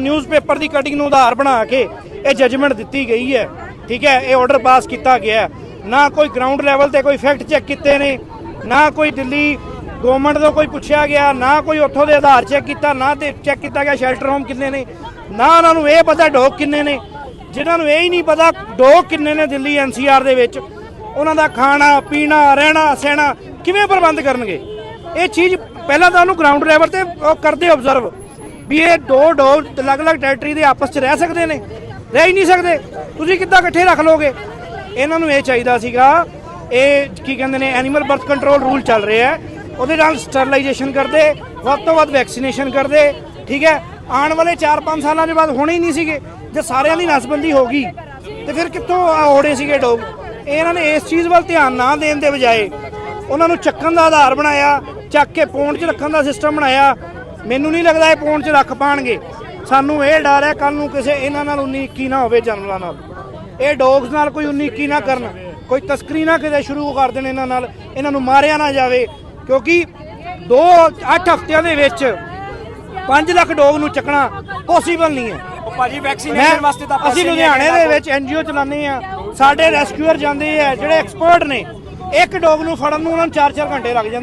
Newspaper ਦੀ cutting ਨੂੰ ਆਧਾਰ ਬਣਾ ਕੇ ਇਹ ਜੱਜਮੈਂਟ ਦਿੱਤੀ ਗਈ ਹੈ। ਠੀਕ ਹੈ, ਇਹ ਆਰਡਰ ਪਾਸ ਕੀਤਾ ਗਿਆ ਨਾ ਕੋਈ ਗਰਾਊਂਡ ਲੈਵਲ ਤੇ ਕੋਈ ਫੈਕਟ ਚੈੱਕ ਕੀਤੇ ਨੇ, ਨਾ ਕੋਈ ਦਿੱਲੀ ਗਵਰਨਮੈਂਟ ਤੋਂ ਕੋਈ ਪੁੱਛਿਆ ਗਿਆ, ਨਾ ਕੋਈ ਉੱਥੋਂ ਦੇ ਆਧਾਰ ਚੈੱਕ ਕੀਤਾ, ਨਾ ਤੇ ਚੈੱਕ ਕੀਤਾ ਗਿਆ ਸ਼ੈਲਟਰ ਹੋਮ ਕਿੰਨੇ ਨੇ, ਨਾ ਉਹਨਾਂ ਨੂੰ ਇਹ ਪਤਾ ਡੋਕ ਕਿੰਨੇ ਨੇ। ਜਿਨ੍ਹਾਂ ਨੂੰ ਇਹ ਹੀ ਨਹੀਂ ਪਤਾ ਡੋਕ ਕਿੰਨੇ ਨੇ ਦਿੱਲੀ ਐਨਸੀਆਰ ਦੇ ਵਿੱਚ, ਉਹਨਾਂ ਦਾ ਖਾਣਾ, ਪੀਣਾ, ਰਹਿਣਾ, ਸਹਿਣਾ ਕਿਵੇਂ ਪ੍ਰਬੰਧ ਕਰਨਗੇ? ਇਹ ਚੀਜ਼ ਪਹਿਲਾਂ ਤਾਂ ਉਹਨੂੰ ਗਰਾਊਂਡ ਲੈਵਲ ਤੇ ਉਹ ਕਰਦੇ ਆਬਜ਼ਰਵ ਵੀ ਇਹ ਦੋ ਡੋਗ ਅਲੱਗ-ਅਲੱਗ ਟੈਰੀਟਰੀ ਦੇ ਆਪਸ 'ਚ ਰਹਿ ਸਕਦੇ ਨੇ? ਰਹਿ ਹੀ ਨਹੀਂ ਸਕਦੇ। ਤੁਸੀਂ ਕਿੱਦਾਂ ਇਕੱਠੇ ਰੱਖ ਲੋਗੇ? ਇਹਨਾਂ ਨੂੰ ਇਹ ਚਾਹੀਦਾ ਸੀਗਾ, ਇਹ ਕੀ ਕਹਿੰਦੇ ਨੇ ਐਨੀਮਲ ਬਰਥ ਕੰਟਰੋਲ ਰੂਲ ਚੱਲ ਰਿਹਾ ਹੈ। ਉਹਦੇ ਨਾਲ ਸਟਰਲਾਈਜੇਸ਼ਨ ਕਰਦੇ, ਵੱਧ ਤੋਂ ਵੱਧ ਵੈਕਸੀਨੇਸ਼ਨ ਕਰਦੇ, ਠੀਕ ਹੈ? ਆਉਣ ਵਾਲੇ 4-5 ਸਾਲਾਂ ਦੇ ਬਾਅਦ ਹੋਣੇ ਹੀ ਨਹੀਂ ਸੀਗੇ, ਜੇ ਸਾਰਿਆਂ ਦੀ ਨਸਬੰਦੀ ਹੋ ਗਈ, ਤੇ ਫਿਰ ਕਿੱਥੋਂ ਆਉਣੇ ਸੀਗੇ ਡੋਗ? ਇਹਨਾਂ ਨੇ ਇਸ ਚੀਜ਼ ਵੱਲ ਧਿਆਨ ਨਾ ਦੇਣ ਦੇ ਬਜਾਏ ਉਹਨਾਂ ਨੂੰ ਚੱਕਣ ਦਾ ਆਧਾਰ ਬਣਾਇਆ, ਚੱਕ ਕੇ ਪੌਂਡ 'ਚ ਰੱਖਣ ਦਾ ਸਿਸਟਮ ਬਣਾਇਆ ਮੈਨੂੰ ਨਹੀਂ ਲੱਗਦਾ ਇਹ ਪੌਂਡ 'ਚ ਰੱਖ ਪਾਣਗੇ। ਸਾਨੂੰ ਇਹ ਡਰ ਹੈ ਕੱਲ ਨੂੰ ਕਿਸੇ ਇਹਨਾਂ ਨਾਲ 19 21 ਨਾ ਹੋਵੇ ਜਾਨਵਰਾਂ ਨਾਲ। ਇਹ ਡੌਗਸ ਨਾਲ ਕੋਈ 19 21 ਨਾ ਕਰਨ। ਕੋਈ ਤਸਕਰੀ ਨਾ ਕਿਤੇ ਸ਼ੁਰੂ ਕਰ ਦੇਣ ਇਹਨਾਂ ਨਾਲ। ਇਹਨਾਂ ਨੂੰ ਮਾਰਿਆ ਨਾ ਜਾਵੇ। ਕਿਉਂਕਿ 2 8 ਹਫ਼ਤਿਆਂ ਦੇ ਵਿੱਚ 5 ਲੱਖ ਡੌਗ ਨੂੰ ਚੱਕਣਾ ਪੋਸੀਬਲ ਨਹੀਂ ਹੈ। ਭਾਜੀ ਵੈਕਸੀਨੇਸ਼ਨ ਵਾਸਤੇ ਤਾਂ ਅਸੀਂ ਲੁਧਿਆਣੇ ਦੇ ਵਿੱਚ ਐਨਜੀਓ ਚਲਾਉਂਦੇ ਆ ਸਾਡੇ ਰੈਸਕਿਊਅਰ ਜਾਂਦੇ ਆ ਜਿਹੜੇ ਐਕਸਪਰਟ ਨੇ ਇੱਕ ਡੌਗ ਨੂੰ ਫੜਨ ਨੂੰ ਉਹਨਾਂ ਨੂੰ 4-4 ਘੰਟੇ ਲੱਗ ਜਾਂਦੇ